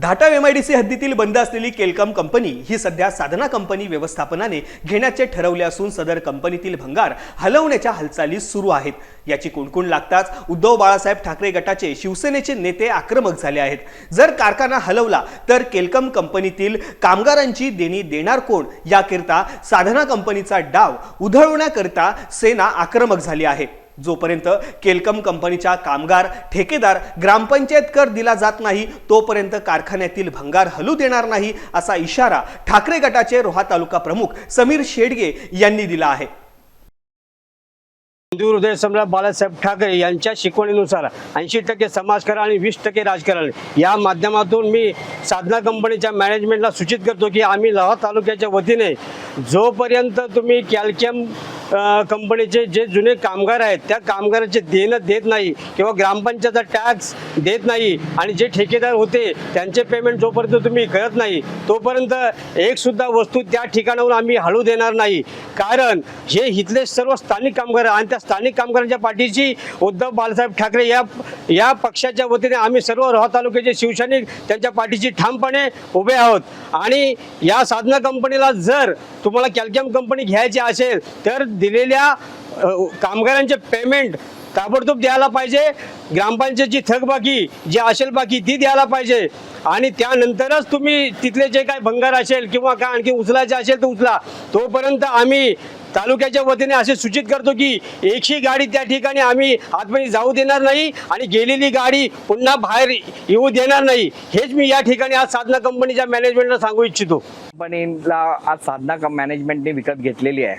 धाटा M I D C हद्दीतील बंद असलेली केलकम कंपनी ही सध्या साधना कंपनी व्यवस्थापनाने घेण्याचे ठरवले असून सदर कंपनीतील भंगार हलवण्याच्या हालचाली सुरू आहेत. याची कुणकुण लागताच उद्धव बाळासाहेब ठाकरे गटाचे शिवसेनेचे नेते आक्रमक झाले आहेत. जर कारखाना हलवला तर केलकम कंपनीतील कामगारांची देणी देणार कोण? याकरिता साधना कंपनीचा डाव उधळवण्याकरिता सेना आक्रमक झाली आहे. जोपर्यंत केलकम कंपनीच्या कामगार ठेकेदार ग्रामपंचायत कर दिला जात नाही तोपर्यंत कारखान्यातील भंगार हलू देणार नाही असा इशारा ठाकरे गटाचे रोहा तालुका प्रमुख समीर शेडगे यांनी दिला आहे. हिंदू हृदय सम्राट बाळासाहेब ठाकरे यांच्या शिकवणीनुसार ऐंशी टक्के समाजकारण आणि वीस टक्के राजकारण या माध्यमातून मी साधना कंपनीच्या मॅनेजमेंटला सूचित करतो की आम्ही लोहा तालुक्याच्या वतीने जोपर्यंत तुम्ही कॅल्शियम कंपनीचे जे जुने कामगार आहेत त्या कामगाराचे देणं देत नाही किंवा ग्रामपंचायतचा टॅक्स देत नाही आणि जे ठेकेदार होते त्यांचे पेमेंट जोपर्यंत तुम्ही करत नाही तोपर्यंत एक सुद्धा वस्तू त्या ठिकाणाहून आम्ही हळू देणार नाही. कारण हे इथले सर्व स्थानिक कामगार आणि त्या स्थानिक कामगारांच्या पाठीशी उद्धव बाळासाहेब ठाकरे या या पक्षाच्या वतीने आम्ही सर्व रोहा तालुक्याचे शिवसैनिक त्यांच्या पाठीची ठामपणे उभे आहोत. आणि या साधना कंपनीला जर तुम्हाला कॅल्शियम कंपनी घ्यायची असेल तर दिलेल्या कामगारांचे पेमेंट ताबडतोब द्यायला पाहिजे. ग्रामपंचायतची थकबाकी जी असेल बाकी ती द्यायला पाहिजे. आणि त्यानंतरच तुम्ही तिथले जे काय भंगार असेल किंवा काय आणखी उचलायचे असेल तर उचला. तोपर्यंत आम्ही तालुक्याच्या वतीने असे सूचित करतो की एकही गाडी त्या ठिकाणी आम्ही आतमध्ये जाऊ देणार नाही आणि गेलेली गाडी पुन्हा बाहेर येऊ देणार नाही. हेच मी या ठिकाणी आज साधना कंपनीच्या मॅनेजमेंटला सांगू इच्छितो. कंपनीला आज साधना मॅनेजमेंटने विकत घेतलेली आहे.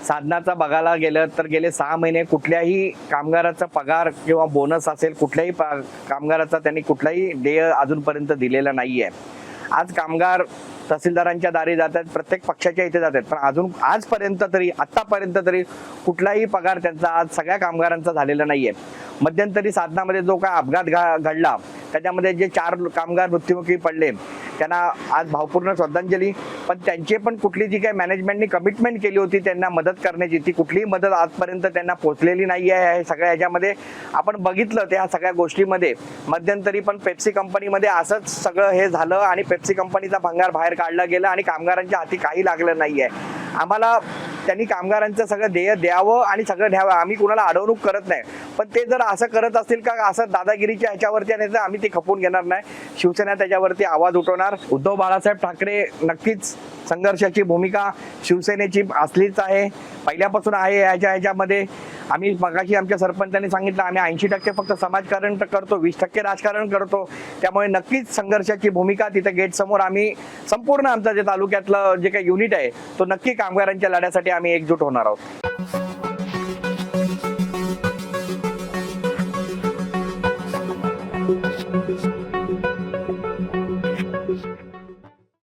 साधनाचा बघायला गेलं तर गेले सहा महिने कुठल्याही कामगाराचा पगार किंवा बोनस असेल कुठल्याही कामगाराचा त्यांनी कुठलाही देय अजूनपर्यंत दिलेला नाही आहे आज कामगार तहसीलदारांच्या दारी जातात प्रत्येक पक्षाच्या इथे जातात पण अजून आजपर्यंत तरी आत्तापर्यंत तरी कुठलाही पगार त्यांचा आज सगळ्या कामगारांचा झालेला नाही आहे मध्यंतरी साधनामध्ये जो काय अपघात घडला घडला त्याच्यामध्ये जे चार कामगार मृत्युमुखी पडले त्यांना आज भावपूर्ण श्रद्धांजली. पण त्यांची पण कुठली जी काही मॅनेजमेंटनी कमिटमेंट केली होती त्यांना मदत करण्याची ती कुठलीही मदत आजपर्यंत त्यांना पोहोचलेली नाही आहे हे सगळ्या ह्याच्यामध्ये. आपण बघितलं त्या सगळ्या गोष्टीमध्ये मध्यंतरी पण पेप्सी कंपनीमध्ये असंच सगळं हे झालं आणि पेप्सी कंपनीचा भंगार बाहेर काढला गेला आणि कामगारांच्या हाती काही लागलं नाही आहे आम्हाला त्यांनी कामगारांचं सगळं ध्येय द्यावं आणि सगळं द्यावं आम्ही कुणाला अडवणूक करत नाही. पण ते जर असं करत असतील का असं दादागिरीच्या ह्याच्यावरती आणि तर आम्ही ते खपून घेणार नाही. शिवसेना त्याच्यावरती आवाज उठवणार. उद्धव बाळासाहेब ठाकरे नक्कीच संघर्षाची भूमिका शिवसेनेची असलीच आहे. पहिल्यापासून आहे ह्याच्या ह्याच्यामध्ये. आम्ही मगाशी आमच्या सरपंचांनी सांगितलं आम्ही ऐंशी टक्के फक्त समाजकारण तर करतो वीस टक्के राजकारण करतो. त्यामुळे नक्कीच संघर्षाची भूमिका तिथे गेट समोर आम्ही संपूर्ण आमचं जे तालुक्यातलं जे काही युनिट आहे तो नक्की कामगारांच्या लढ्यासाठी आम्ही एकजूट होणार आहोत.